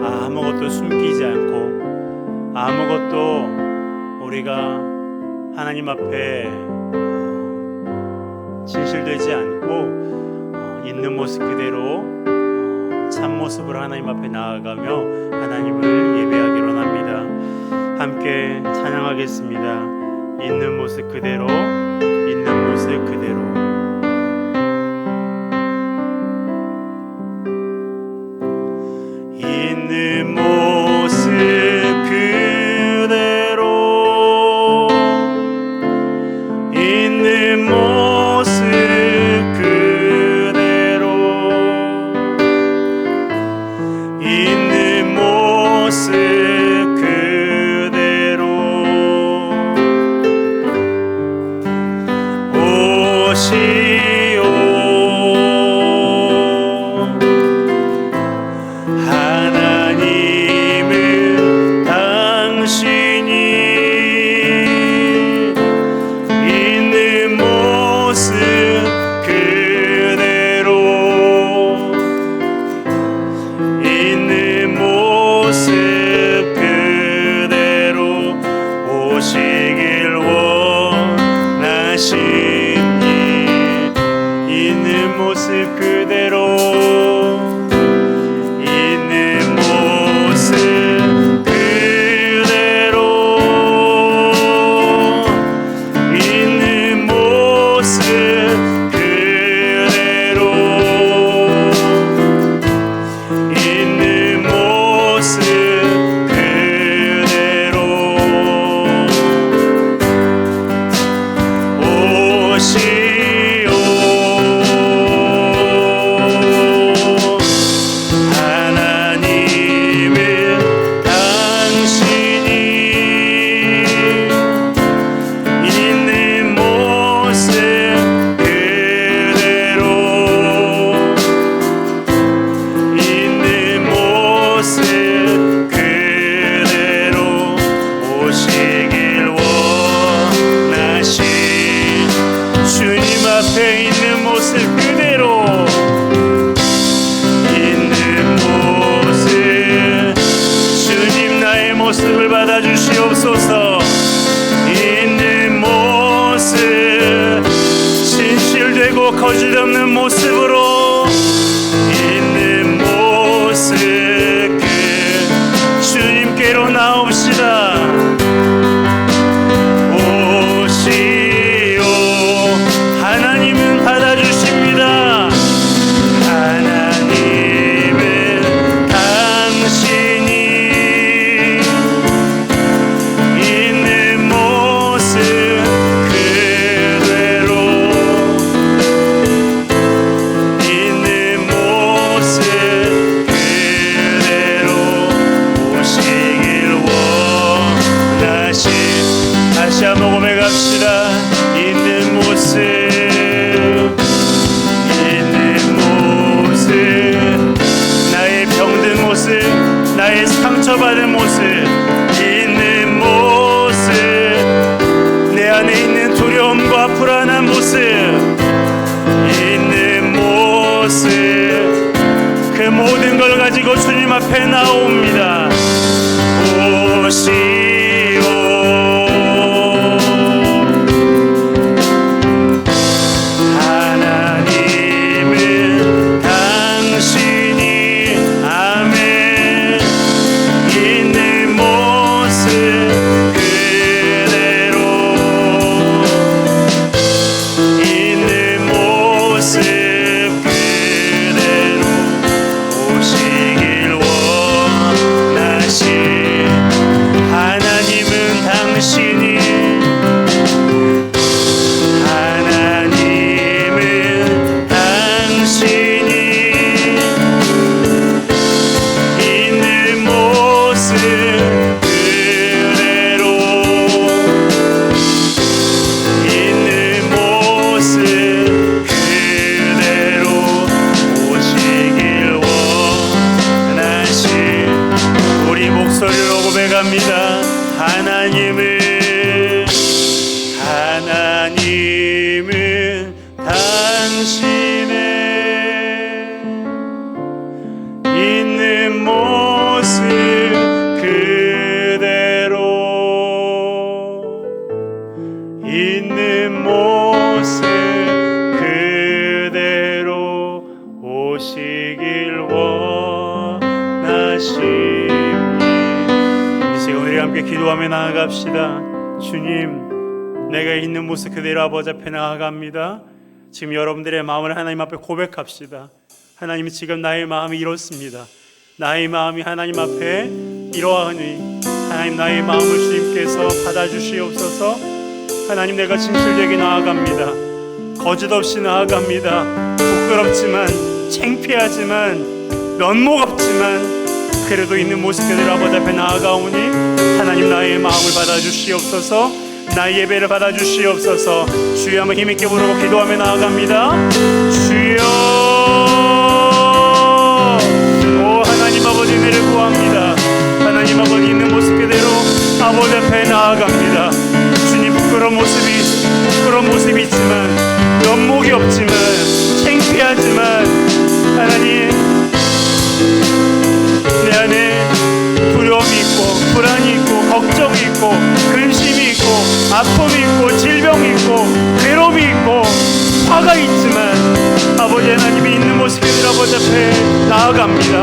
아무것도 숨기지 않고 아무것도 우리가 하나님 앞에 진실되지 않고 어, 있는 모습 그대로 어, 참 모습으로 하나님 앞에 나아가며 하나님을 예배하기로 합니다. 함께 찬양하겠습니다. 있는 모습 그대로 있는 모습 그대로 거짓없는 모습 앞에 나옵니다 是你。 당신의 있는 모습 그대로 있는 모습 그대로 오시길 나아갑시다. 주님, 내가 있는 모습 그대로 아버지 앞에 나아갑니다. 지금 여러분들의 마음을 하나님 앞에 고백합시다. 하나님 지금 나의 마음이 이렇습니다. 나의 마음이 하나님 앞에 이러하니 하나님 나의 마음을 주님께서 받아주시옵소서. 하나님 내가 진실되게 나아갑니다. 거짓 없이 나아갑니다. 부끄럽지만 창피하지만 면목 없지만 그래도 있는 모습 그대로 아버지 앞에 나아가오니 하나님 나의 마음을 받아주시옵소서 나의 예배를 받아주시옵소서. 주여 한번 힘있게 부르고 기도하며 나아갑니다. 주여. 오 하나님 아버지 은혜를 구합니다. 하나님 아버지 있는 모습 그대로 아버지 앞에 나아갑니다. 주님 부끄러운 모습이 부끄러운 모습이 있지만 면목이 없지만 창피하지만 하나님 아픔이 있고 질병이 있고 괴로움이 있고 화가 있지만 아버지 하나님이 있는 모습이 아버지 앞에 나아갑니다.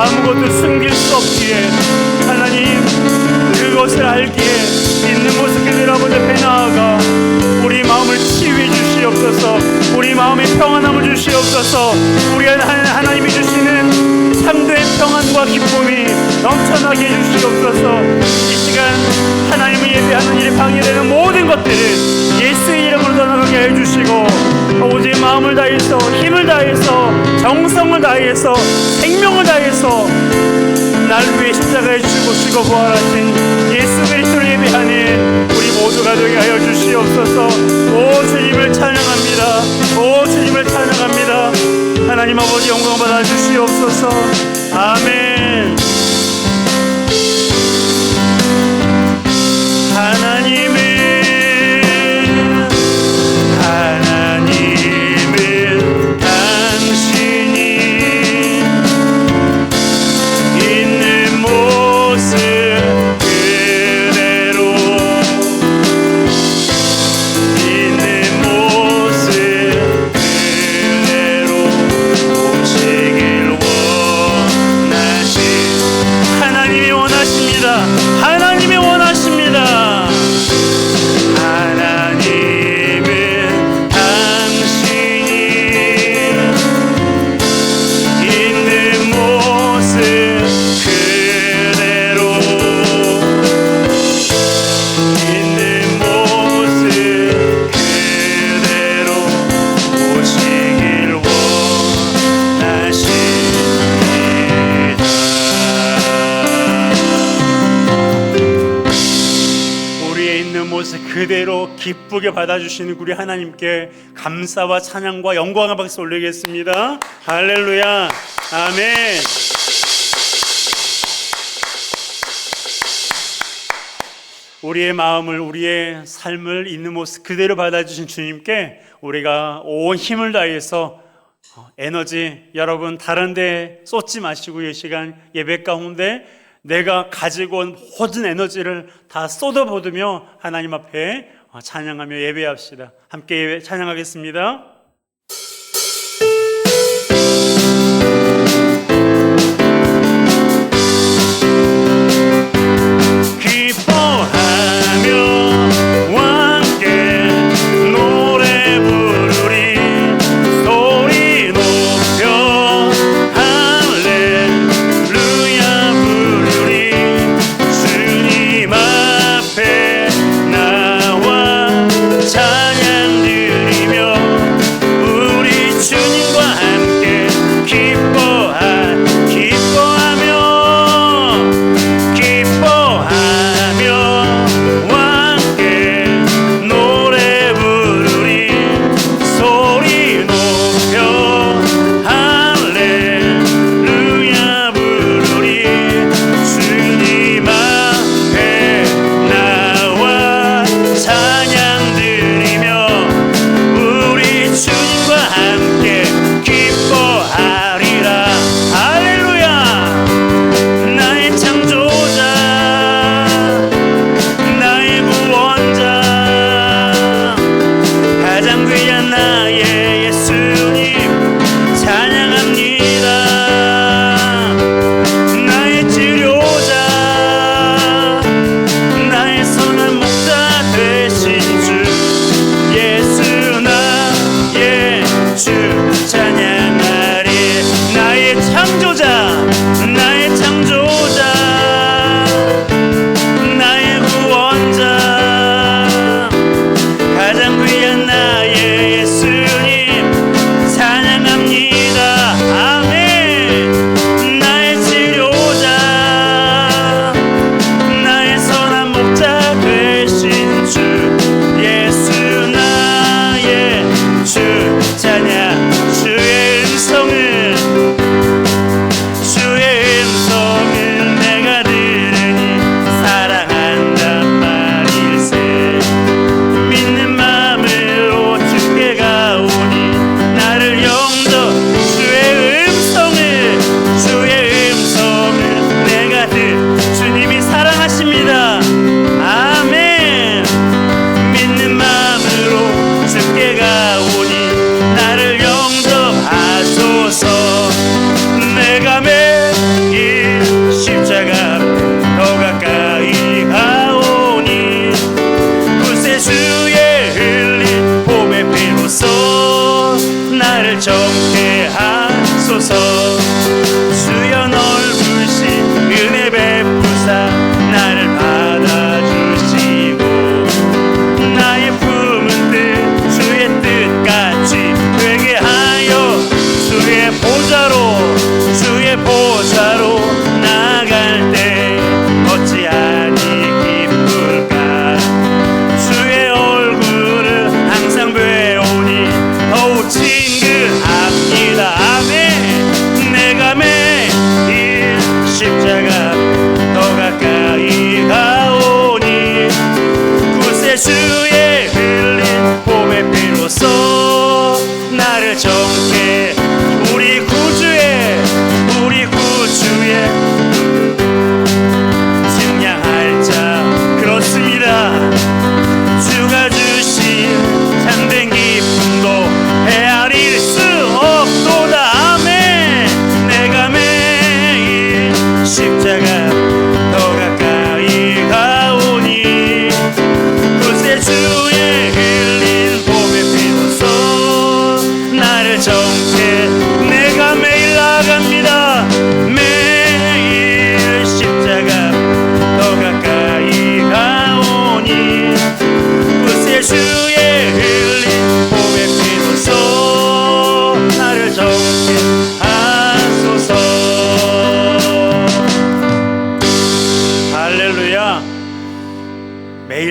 아무것도 숨길 수 없기에 하나님 그것을 알기에 있는 모습 그대로 아버지 앞에 나아가 우리 마음을 치유해 주시옵소서. 우리 마음에 평안함을 주시옵소서. 우리 하- 하나님이 주시 는 참된 평안과 기쁨이 넘쳐나게 해주시옵소서. 이 시간 하나님을 예배하는 일에 방해되는 모든 것들을 예수의 이름으로 떠나가게 해주시고 오직 마음을 다해서 힘을 다해서 정성을 다해서 생명을 다해서 날 위해 십자가에 죽으시고 부활하신 예수 그리스도를 예배하는 우리 모두가 되게 하여 주시옵소서. 오 주님을 찬양합니다 하나님 아버지 영광 받아 주시옵소서. 아멘 기쁘게 받아주시는 우리 하나님께 감사와 찬양과 영광의 박수 올리겠습니다. 할렐루야. 아멘. 우리의 마음을 우리의 삶을 있는 모습 그대로 받아주신 주님께 우리가 온 힘을 다해서 어, 에너지 여러분 다른 데 쏟지 마시고 이 시간 예배 가운데 내가 가지고 온 모든 에너지를 다 쏟아부으며 하나님 앞에 어, 찬양하며 예배합시다. 함께 찬양하겠습니다.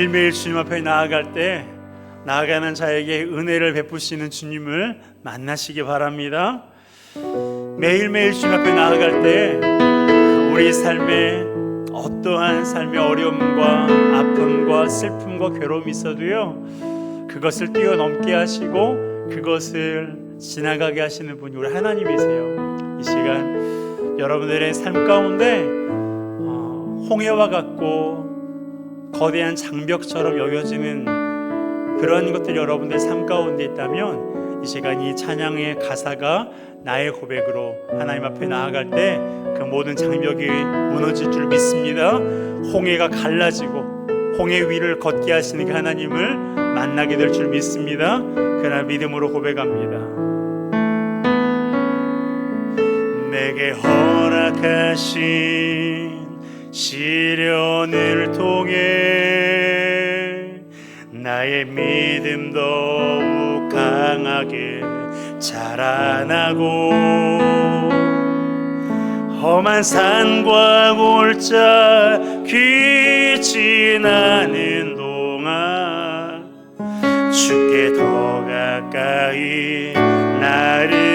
매일매일 주님 앞에 나아갈 때 나아가는 자에게 은혜를 베푸시는 주님을 만나시기 바랍니다. 매일매일 주님 앞에 나아갈 때 우리 삶에 어떠한 삶의 어려움과 아픔과 슬픔과 괴로움이 있어도요 그것을 뛰어넘게 하시고 그것을 지나가게 하시는 분이 우리 하나님이세요. 이 시간 여러분들의 삶 가운데 어, 홍해와 같고 거대한 장벽처럼 여겨지는 그런 것들이 여러분들 삶 가운데 있다면 이 시간 이 찬양의 가사가 나의 고백으로 하나님 앞에 나아갈 때 그 모든 장벽이 무너질 줄 믿습니다. 홍해가 갈라지고 홍해 위를 걷게 하시는 그 하나님을 만나게 될 줄 믿습니다. 그러나 믿음으로 고백합니다. 내게 허락하신 시련 을 통해 나의 믿음 더욱 강하게 자라나고 험한 산과 골짜 귀진하는 동안 주께 더 가까이 나를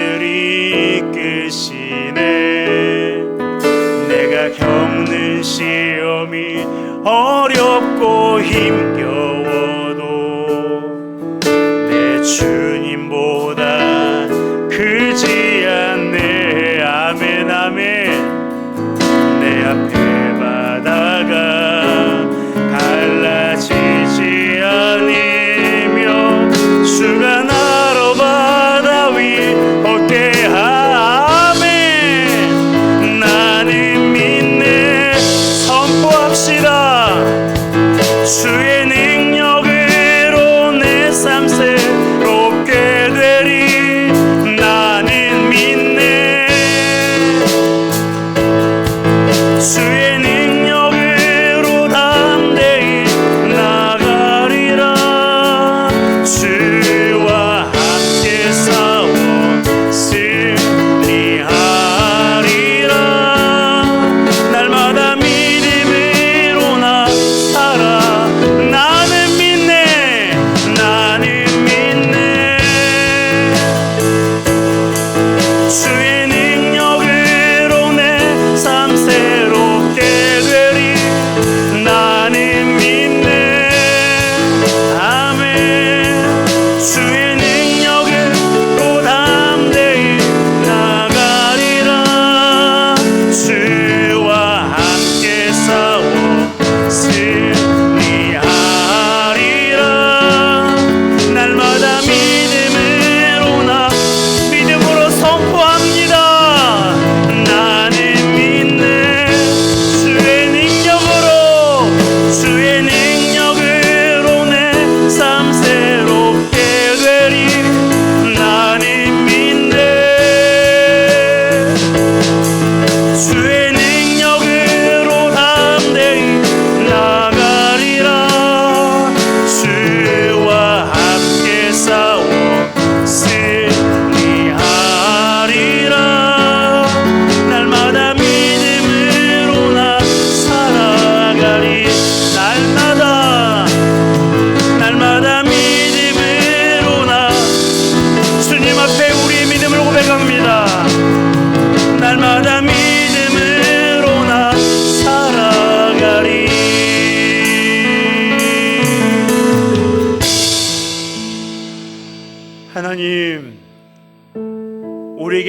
어렵고 힘겨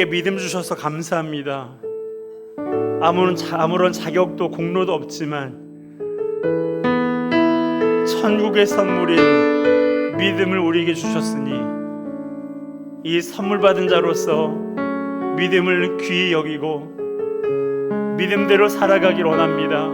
우리에게 믿음 주셔서 감사합니다 아무런, 자- 아무런 자격도 공로도 없지만 천국의 선물인 믿음을 우리에게 주셨으니 이 선물 받은 자로서 믿음을 귀히 여기고 믿음대로 살아가길 원합니다.